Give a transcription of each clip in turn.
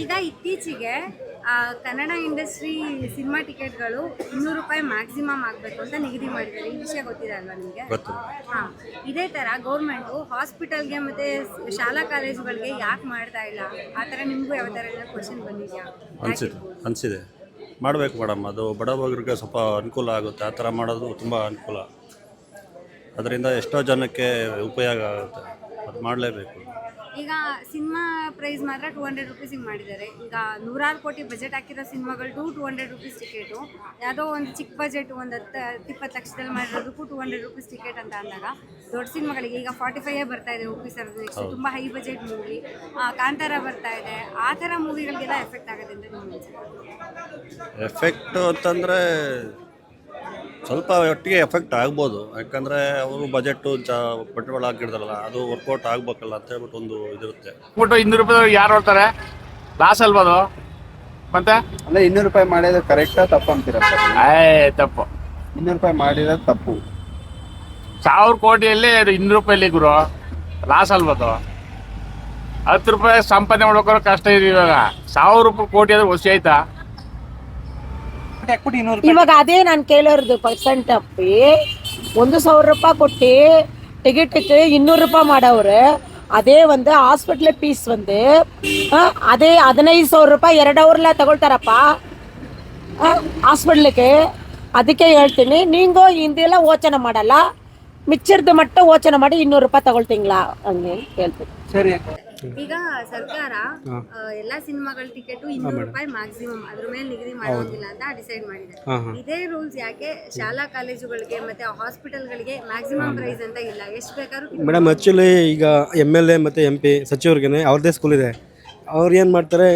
ಈಗ ಇತ್ತೀಚೆಗೆ Kannada industry cinema ಟಿಕೆಟ್ಗಳು ಇನ್ನೂರು ರೂಪಾಯಿ ಮ್ಯಾಕ್ಸಿಮಮ್ ಆಗಬೇಕು ಅಂತ ನಿಗದಿ ಮಾಡಿದ್ದಾರೆ. ಈ ವಿಷಯ ಗೊತ್ತಿದೆ ಅಲ್ವಾ ನಿಮಗೆ ಹಾಂ. ಇದೇ ಥರ ಗೌರ್ಮೆಂಟು ಹಾಸ್ಪಿಟಲ್ಗೆ ಮತ್ತು ಶಾಲಾ ಕಾಲೇಜುಗಳಿಗೆ ಯಾಕೆ ಮಾಡ್ತಾ ಇಲ್ಲ? ಆ ಥರ ನಿಮಗೂ ಯಾವ ಥರ ಎಲ್ಲ ಕ್ವಶನ್ ಬಂದಿದೆಯಾ? ಅನಿಸಿದೆ ಅನಿಸಿದೆ. ಮಾಡಬೇಕು ಮೇಡಮ್. ಅದು ಬಡವರಿಗೆ ಸ್ವಲ್ಪ ಅನುಕೂಲ ಆಗುತ್ತೆ. ಆ ಥರ ಮಾಡೋದು ತುಂಬ ಅನುಕೂಲ. ಅದರಿಂದ ಎಷ್ಟೋ ಜನಕ್ಕೆ ಉಪಯೋಗ ಆಗುತ್ತೆ. ಅದು ಮಾಡಲೇಬೇಕು. ಈಗ ಸಿನಿಮಾ ಪ್ರೈಸ್ ಮಾತ್ರ ಟೂ ಹಂಡ್ರೆಡ್ ರುಪೀಸಿಗೆ ಮಾಡಿದ್ದಾರೆ. ಈಗ ನೂರಾರು ಕೋಟಿ ಬಜೆಟ್ ಹಾಕಿರೋ ಸಿನಿಮಾಗಳು two two hundred rupees ticket. ಯಾವುದೋ ಒಂದು ಚಿಕ್ಕ ಬಜೆಟ್ ಒಂದು ಹತ್ತು ಇಪ್ಪತ್ತು ಲಕ್ಷದಲ್ಲಿ ಮಾಡಿರೋದಕ್ಕೂ ಟೂ ಹಂಡ್ರೆಡ್ ರುಪೀಸ್ ಟಿಕೆಟ್ ಅಂತ ಅಂದಾಗ ದೊಡ್ಡ ಸಿನಿಮಾಗಳಿಗೆ ಈಗ ಫಾರ್ಟಿ ಫೈವೇ ಬರ್ತಾ ಇದೆ ಉಪ್ಪಿ ಸರ್ ನೆಕ್ಸ್ಟ್ ತುಂಬ ಹೈ ಬಜೆಟ್ ಮೂವಿ ಕಾಂತಾರ ಬರ್ತಾ ಇದೆ. ಆ ಥರ ಮೂವಿಗಳಿಗೆಲ್ಲ ಎಫೆಕ್ಟ್ ನಿಮ್ಗೆ ಅನ್ಸುತ್ತೆ? ಎಫೆಕ್ಟು ಅಂತಂದರೆ ಸ್ವಲ್ಪ ಒಟ್ಟಿಗೆ ಎಫೆಕ್ಟ್ ಆಗ್ಬೋದು. ಯಾಕಂದರೆ ಅವರು ಬಜೆಟ್ಟು ಜ ಬಂಡವಾಳ ಹಾಕಿಡ್ತಾರಲ್ಲ ಅದು ವರ್ಕೌಟ್ ಆಗ್ಬೇಕಲ್ಲ ಅಂತ ಹೇಳ್ಬಿಟ್ಟು ಒಂದು ಇದಿರುತ್ತೆ. ಬಿಟ್ಟು ಇನ್ನೂರು ರೂಪಾಯಿ ಯಾರು ನೋಡ್ತಾರೆ ಲಾಸ್ ಅಲ್ವಾ ಅದು ಮತ್ತೆ? ಅಂದ್ರೆ ಇನ್ನೂರು ರೂಪಾಯಿ ಮಾಡಿದ್ರೆ ಕರೆಕ್ಟಾ ತಪ್ಪು ಅಂತೀರ ಏ ತಪ್ಪು. ಇನ್ನೂರು ರೂಪಾಯಿ ಮಾಡಿದ್ರೆ ತಪ್ಪು. ಸಾವಿರ ಕೋಟಿಯಲ್ಲಿ ಇನ್ನೂರು ರೂಪಾಯಲ್ಲಿ ಗುರು. ಲಾಸ್ ಅಲ್ವಾ ಅದು ಹತ್ತು ರೂಪಾಯಿ ಸಂಪಾದನೆ ಮಾಡ್ಬೇಕಾದ್ರೆ ಕಷ್ಟ ಇದೆ ಇವಾಗ. ಸಾವಿರ ರೂಪಾಯಿ ಕೋಟಿ ಆದ್ರೆ ವಸಿ ಆಯ್ತಾ? ಇವಾಗ ಅದೇ ನಾನು ಕೇಳೋರ್ದು ಪರ್ಸೆಂಟ್ ಅಪ್ಪಿ ಒಂದು ಸಾವಿರ ರೂಪಾಯಿ ಕೊಟ್ಟು ಟಿಕೆಟ್ಗೆ ಇನ್ನೂರು ರೂಪಾಯಿ ಮಾಡವ್ರೆ ಅದೇ ಒಂದು ಹಾಸ್ಪಿಟ್ಲ್ ಫೀಸ್ ಒಂದು ಅದೇ ಹದಿನೈದು ಸಾವಿರ ರೂಪಾಯಿ ಎರಡು ಅವ್ರಲ್ಲ ತಗೊಳ್ತಾರಪ್ಪ ಹಾಸ್ಪಿಟ್ಲಿಗೆ ಅದಕ್ಕೆ ಹೇಳ್ತೀನಿ ನೀವು ಹಿಂದೆಲ್ಲ ಯೋಚನೆ ಮಾಡಲ್ಲ ಮಿಚ್ಚರ್ದು ಮಟ್ಟ ಯೋಚನೆ ಮಾಡಿ ಇನ್ನೂರು ರೂಪಾಯಿ ತಗೊಳ್ತಿಂಗ್ಲಾ ಹಂಗೆ ಹೇಳ್ತೀನಿ ಸರಿ ಈಗ ಸರ್ಕಾರ ಆ, ಎಲ್ಲಾ ಸಿನಿಮಾಗಳ ಟಿಕೆಟ್ ಇನ್ನೂರು ರೂಪಾಯಿ ಮ್ಯಾಕ್ಸಿಮಮ್ ಅದ್ರ ಮೇಲೆ ನಿಗದಿ ಮಾಡೋದಿಲ್ಲ ಅಂತ ಡಿಸೈಡ್ ಮಾಡಿದೆ ಇದೇ ರೂಲ್ಸ್ ಯಾಕೆ ಶಾಲಾ ಕಾಲೇಜುಗಳಿಗೆ ಮತ್ತೆ ಹಾಸ್ಪಿಟಲ್ಗಳಿಗೆ ಮ್ಯಾಕ್ಸಿಮಮ್ ಪ್ರೈಸ್ ಅಂತ ಇಲ್ಲ. ಎಷ್ಟು ಬೇಕಾದ್ರೂ ಮೇಡಮ್ ಆ್ಯಕ್ಚುಲಿ ಈಗ ಎಂ ಎಲ್ ಎ ಮತ್ತು ಎಂ ಪಿ ಸಚಿವರಿಗೆ ಅವ್ರದೇ ಸ್ಕೂಲ್ ಇದೆ. ಅವ್ರು ಏನು ಮಾಡ್ತಾರೆ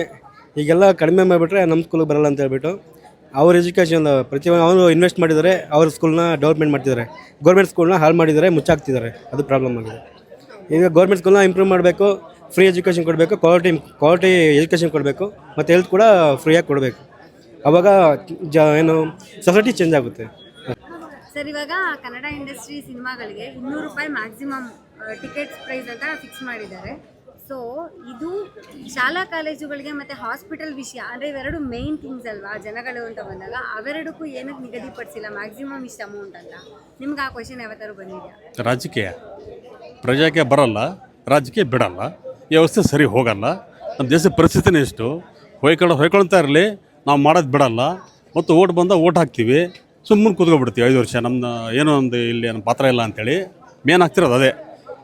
ಈಗೆಲ್ಲ ಕಡಿಮೆ ಮಾಡಿಬಿಟ್ರೆ ನಮ್ಮ ಸ್ಕೂಲಿಗೆ ಬರಲ್ಲ ಅಂತ ಹೇಳ್ಬಿಟ್ಟು ಅವ್ರ ಎಜುಕೇಷನ್ ಪ್ರತಿಯೊಂದು ಅವರು ಇನ್ವೆಸ್ಟ್ ಮಾಡಿದ್ದಾರೆ ಅವ್ರ ಸ್ಕೂಲ್ನ ಡೆವಲಪ್ಮೆಂಟ್ ಮಾಡ್ತಿದ್ದಾರೆ. ಗೌರ್ಮೆಂಟ್ ಸ್ಕೂಲ್ನ ಹಾಳು ಮಾಡಿದರೆ ಮುಚ್ಚಾಕ್ತಿದ್ದಾರೆ. ಅದು ಪ್ರಾಬ್ಲಮ್ ಆಗಿದೆ. ಈಗ ಗೌರ್ಮೆಂಟ್ ಸ್ಕೂಲ್ನ ಇಂಪ್ರೂವ್ ಮಾಡಬೇಕು. ಫ್ರೀ ಎಜುಕೇಷನ್ ಕೊಡಬೇಕು ಕ್ವಾಲಿಟಿ ಕ್ವಾಲಿಟಿ ಎಜುಕೇಷನ್ ಕೊಡಬೇಕು ಮತ್ತು ಹೆಲ್ತ್ ಕೂಡ ಫ್ರೀಯಾಗಿ ಕೊಡಬೇಕು. ಅವಾಗ ಜ ಏನು ಸೊಸೈಟಿ ಚೇಂಜ್ ಆಗುತ್ತೆ. ಸರ್ ಇವಾಗ ಕನ್ನಡ ಇಂಡಸ್ಟ್ರಿ ಸಿನಿಮಾಗಳಿಗೆ ಇನ್ನೂರು ರೂಪಾಯಿ ಮ್ಯಾಕ್ಸಿಮಮ್ ಟಿಕೆಟ್ಸ್ ಪ್ರೈಸ್ ಅಂತ ಫಿಕ್ಸ್ ಮಾಡಿದ್ದಾರೆ. ಸೊ ಇದು ಶಾಲಾ ಕಾಲೇಜುಗಳಿಗೆ ಮತ್ತು ಹಾಸ್ಪಿಟಲ್ ವಿಷಯ ಅಂದರೆ ಇವೆರಡು ಮೇನ್ ಥಿಂಗ್ಸ್ ಅಲ್ವಾ? ಜನಗಳು ಅಂತ ಬಂದಾಗ ಅವೆರಡಕ್ಕೂ ಏನಕ್ಕೆ ನಿಗದಿಪಡಿಸಿಲ್ಲ ಮ್ಯಾಕ್ಸಿಮಮ್ ಇಷ್ಟು ಅಮೌಂಟ್ ಅಂತ. ನಿಮ್ಗೆ ಆ ಕ್ವಶನ್ ಯಾವತ್ತಾರು ಬಂದಿದೆಯಾ? ರಾಜಕೀಯ. ಪ್ರಜಾಕ್ಕೆ ಬರಲ್ಲ ರಾಜಕೀಯ ಬಿಡಲ್ಲ. ವ್ಯವಸ್ಥೆ ಸರಿ ಹೋಗಲ್ಲ. ನಮ್ಮ ದೇಶದ ಪರಿಸ್ಥಿತಿನೇ ಇಷ್ಟು. ಹೊಯ್ಕೊಳ್ಳೋ ಹೊಯ್ಕೊಳ್ತಾ ಇರಲಿ, ನಾವು ಮಾಡೋದು ಬಿಡಲ್ಲ. ಮತ್ತು ಓಟ್ ಬಂದ ಓಟ್ ಹಾಕ್ತೀವಿ. ಸುಮ್ಮನೆ ಕೂತ್ಕೊಬಿಡ್ತೀವಿ ಐದು ವರ್ಷ. ನಮ್ಮ ಏನೋ ಒಂದು ಇಲ್ಲಿ ನಮ್ಮ ಪಾತ್ರ ಇಲ್ಲ ಅಂತೇಳಿ. ಮೇನ್ ಆಗ್ತಿರೋದು ಅದೇ.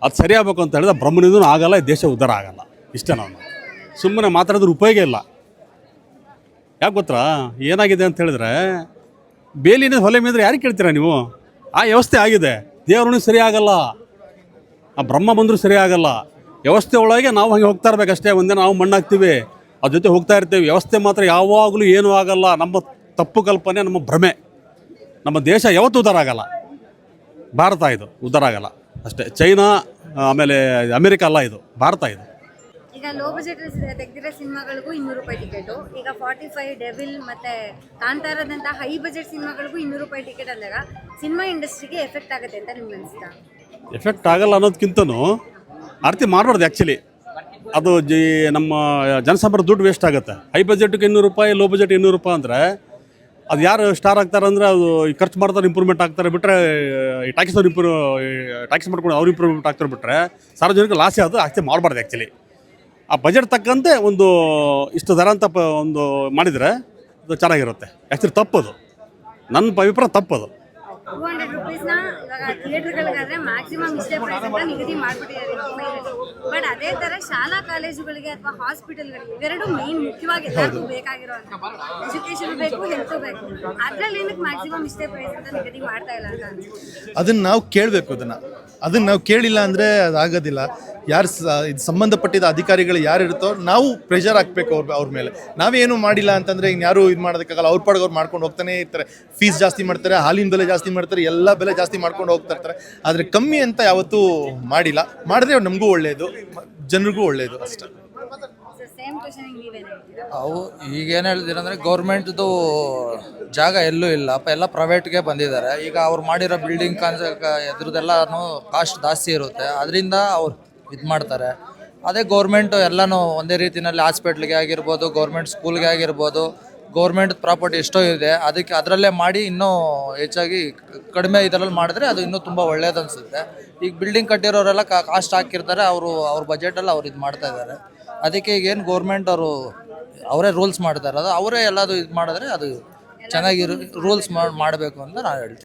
ಅದು ಸರಿ ಆಗ್ಬೇಕು ಅಂತ ಹೇಳಿದ್ರೆ ಬ್ರಹ್ಮನಿಂದೂ ಆಗಲ್ಲ ದೇಶ ಉದ್ಧಾರ ಆಗಲ್ಲ. ಇಷ್ಟೇ ನಾವು ಸುಮ್ಮನೆ ಮಾತಾಡೋದ್ರ ಉಪಯೋಗ ಇಲ್ಲ. ಯಾಕೆ ಗೊತ್ತಾ? ಏನಾಗಿದೆ ಅಂತ ಹೇಳಿದ್ರೆ, ಬೇಲಿನ ಹೊಲೆ ಮೇಲೆ ಯಾರಿಗೆ ಕೇಳ್ತೀರಾ ನೀವು? ಆ ವ್ಯವಸ್ಥೆ ಆಗಿದೆ. ದೇವ್ರೂ ಸರಿ ಆಗಲ್ಲ. ಆ ಬ್ರಹ್ಮ ಬಂದರೂ ಸರಿ ಆಗಲ್ಲ. ವ್ಯವಸ್ಥೆ ಒಳಗೆ ನಾವು ಹಂಗೆ ಹೋಗ್ತಾ ಇರ್ಬೇಕಷ್ಟೇ ಒಂದೇ ನಾವು ಮಣ್ಣಾಗ್ತೀವಿ ಅದ್ರ ಜೊತೆ ಹೋಗ್ತಾ ಇರ್ತೀವಿ. ವ್ಯವಸ್ಥೆ ಮಾತ್ರ ಯಾವಾಗಲೂ ಏನೂ ಆಗಲ್ಲ ನಮ್ಮ ತಪ್ಪು ಕಲ್ಪನೆ ನಮ್ಮ ಭ್ರಮೆ. ನಮ್ಮ ದೇಶ ಯಾವತ್ತೂ ಉದ್ಧಾರ ಆಗಲ್ಲ. ಭಾರತ ಇದು ಉದ್ಧಾರ ಆಗಲ್ಲ. ಅಷ್ಟೇ ಚೈನಾ ಆಮೇಲೆ ಅಮೆರಿಕ ಅಲ್ಲ ಇದು ಭಾರತ ಇದು. ಈಗ ಲೋ ಬಜೆಟ್ ತೆಗೆದಿರೋ ಸಿನಿಮಾಗಳಿಗೂ ಇನ್ನೂರು ರೂಪಾಯಿ ಟಿಕೆಟು. ಈಗ ಫಾರ್ಟಿ ಫೈವ್ ಡೆವಿಲ್ ಮತ್ತೆ ಕಾಂತಾರದಂಥ ಹೈ ಬಜೆಟ್ ಸಿನಿಮಾಗಳಿಗೂ ಇನ್ನೂರು ರೂಪಾಯಿ ಟಿಕೆಟ್ ಅಂದಾಗ ಸಿನಿಮಾ ಇಂಡಸ್ಟ್ರಿಗೆ ಎಫೆಕ್ಟ್ ಆಗುತ್ತೆ ಅಂತ ನಿಮ್ಗೆ ಅನಿಸ್ತಾ? ಎಫೆಕ್ಟ್ ಆಗಲ್ಲ ಅನ್ನೋದಕ್ಕಿಂತನೂ ಆರ್ತಿ ಮಾಡಬಾರ್ದು ಆ್ಯಕ್ಚುಲಿ ಅದು ಜಿ ನಮ್ಮ ಜನಸಂಪರ್ಕ ದುಡ್ಡು ವೇಸ್ಟ್ ಆಗುತ್ತೆ. ಹೈ ಬಜೆಟ್ಗೆ ಇನ್ನೂರು ರೂಪಾಯಿ ಲೋ ಬಜೆಟ್ ಇನ್ನೂರು ರೂಪಾಯಿ ಅಂದರೆ ಅದು ಯಾರು ಸ್ಟಾರ್ ಆಗ್ತಾರೆ ಅಂದರೆ ಅದು ಖರ್ಚು ಮಾಡ್ತಾರೆ ಇಂಪ್ರೂವ್ಮೆಂಟ್ ಆಗ್ತಾರೆ ಬಿಟ್ಟರೆ ಈ ಟ್ಯಾಕ್ಸ್ ಅವ್ರು ಇಂಪ್ರೂವ್ ಟ್ಯಾಕ್ಸ್ ಮಾಡ್ಕೊಂಡು ಅವ್ರು ಇಂಪ್ರೂವ್ಮೆಂಟ್ ಆಗ್ತಾರೆ ಬಿಟ್ಟರೆ ಸಾರ್ವಜನಿಕ ಲಾಸ್ ಅದು ಆಸ್ತಿ ಮಾಡಬಾರ್ದು ಆ್ಯಕ್ಚುಲಿ ಆ ಬಜೆಟ್ ತಕ್ಕಂತೆ ಒಂದು ಇಷ್ಟು ದರ ಅಂತ ಒಂದು ಮಾಡಿದರೆ ಅದು ಚೆನ್ನಾಗಿರುತ್ತೆ. ಆ್ಯಕ್ಚುಲಿ ತಪ್ಪದು. ನನ್ನ ಅಭಿಪ್ರಾಯ ತಪ್ಪದು. ಟೂ ಹಂಡ್ರೆಡ್ ರುಪೀಸ್ನ ಇವಾಗ ಥಿಯೇಟರ್ಗಳಿಗಾದ್ರೆ ಮ್ಯಾಕ್ಸಿಮಮ್ ಇಷ್ಟೇ ಪ್ರೈಸ್ ಅಂತ ನಿಗದಿ ಮಾಡಿಬಿಟ್ಟಿದ್ದಾರೆ ಬಟ್ ಅದೇ ಥರ ಶಾಲಾ ಕಾಲೇಜುಗಳಿಗೆ ಅಥವಾ ಹಾಸ್ಪಿಟಲ್ಗಳಿಗೆ ಇವೆರಡು ಮೇನ್ ಮುಖ್ಯವಾಗಿ ಎಲ್ಲರಿಗೂ ಬೇಕಾಗಿರೋ ಎಜುಕೇಶನ್ ಬೇಕು ಹೆಲ್ತ್ ಬೇಕು. ಅದರಲ್ಲಿ ಏನಕ್ಕೆ ಮ್ಯಾಕ್ಸಿಮಮ್ ಇಷ್ಟೇ ಪ್ರೈಸ್ ಅಂತ ನಿಗದಿ ಮಾಡ್ತಾ ಇಲ್ಲ ಅಂತ ಅದನ್ನ ನಾವು ಕೇಳಬೇಕು ಅದನ್ನ. ಅದನ್ನ ನಾವು ಕೇಳಿಲ್ಲ ಅಂದ್ರೆ ಅದಾಗೋದಿಲ್ಲ. ಯಾರು ಇದು ಸಂಬಂಧಪಟ್ಟಿದ ಅಧಿಕಾರಿಗಳು ಯಾರು ಇರುತ್ತೋ ನಾವು ಪ್ರೆಷರ್ ಹಾಕ್ಬೇಕು ಅವ್ರ ಅವ್ರ ಮೇಲೆ. ನಾವೇನು ಮಾಡಿಲ್ಲ ಅಂತಂದ್ರೆ ಇನ್ಯಾರು ಇದು ಮಾಡೋದಕ್ಕಾಗಲ್ಲ. ಅವ್ರ ಪಾಡ್ಗೆ ಅವ್ರು ಮಾಡ್ಕೊಂಡು ಹೋಗ್ತಾನೆ ಇರ್ತಾರೆ. ಫೀಸ್ ಜಾಸ್ತಿ ಮಾಡ್ತಾರೆ ಹಾಲಿನ ಬೆಲೆ ಜಾಸ್ತಿ ಮಾಡ್ತಾರೆ ಎಲ್ಲ ಬೆಲೆ ಜಾಸ್ತಿ ಮಾಡ್ಕೊಂಡು ಹೋಗ್ತಾ ಇರ್ತಾರೆ. ಆದರೆ ಕಮ್ಮಿ ಅಂತ ಯಾವತ್ತೂ ಮಾಡಿಲ್ಲ. ಮಾಡಿದ್ರೆ ನಮಗೂ ಒಳ್ಳೆಯದು ಜನರಿಗೂ ಒಳ್ಳೆಯದು ಅಷ್ಟೇ. ಅವು ಈಗೇನು ಹೇಳ್ತೀರ ಅಂದರೆ ಗೌರ್ಮೆಂಟ್ದು ಜಾಗ ಎಲ್ಲೂ ಇಲ್ಲ. ಅಪ್ಪ ಎಲ್ಲ ಪ್ರೈವೇಟ್ಗೆ ಬಂದಿದ್ದಾರೆ. ಈಗ ಅವ್ರು ಮಾಡಿರೋ ಬಿಲ್ಡಿಂಗ್ ಕಾನ್ಸ ಎದ್ರದ್ದೆಲ್ಲನೂ ಕಾಸ್ಟ್ ಜಾಸ್ತಿ ಇರುತ್ತೆ. ಅದರಿಂದ ಅವ್ರು ಇದು ಮಾಡ್ತಾರೆ. ಅದೇ ಗೌರ್ಮೆಂಟು ಎಲ್ಲನೂ ಒಂದೇ ರೀತಿಯಲ್ಲಿ ಹಾಸ್ಪಿಟ್ಲಿಗೆ ಆಗಿರ್ಬೋದು ಗೌರ್ಮೆಂಟ್ ಸ್ಕೂಲ್ಗೆ ಆಗಿರ್ಬೋದು ಗೌರ್ಮೆಂಟ್ ಪ್ರಾಪರ್ಟಿ ಎಷ್ಟೋ ಇದೆ, ಅದಕ್ಕೆ ಅದರಲ್ಲೇ ಮಾಡಿ ಇನ್ನೂ ಹೆಚ್ಚಾಗಿ ಕಡಿಮೆ ಇದರಲ್ಲಿ ಮಾಡಿದ್ರೆ ಅದು ಇನ್ನೂ ತುಂಬ ಒಳ್ಳೇದು ಅನಿಸುತ್ತೆ. ಈಗ ಬಿಲ್ಡಿಂಗ್ ಕಟ್ಟಿರೋರೆಲ್ಲ ಕಾಸ್ಟ್ ಹಾಕಿರ್ತಾರೆ, ಅವರು, ಅವ್ರ ಬಜೆಟಲ್ಲಿ ಅವ್ರು ಇದು ಮಾಡ್ತಾ ಇದ್ದಾರೆ ಅದಕ್ಕೆ ಈಗ ಏನು ಗೌರ್ಮೆಂಟ್ ಅವರು ಅವರೇ ರೂಲ್ಸ್ ಮಾಡ್ತಾರೆ ಅದು ಅವರೇ ಎಲ್ಲದು ಇದು ಮಾಡಿದ್ರೆ ಅದು ಚೆನ್ನಾಗಿ ರೂಲ್ಸ್ ಮಾಡಬೇಕು ಅಂತ ನಾನು ಹೇಳ್ತೀನಿ.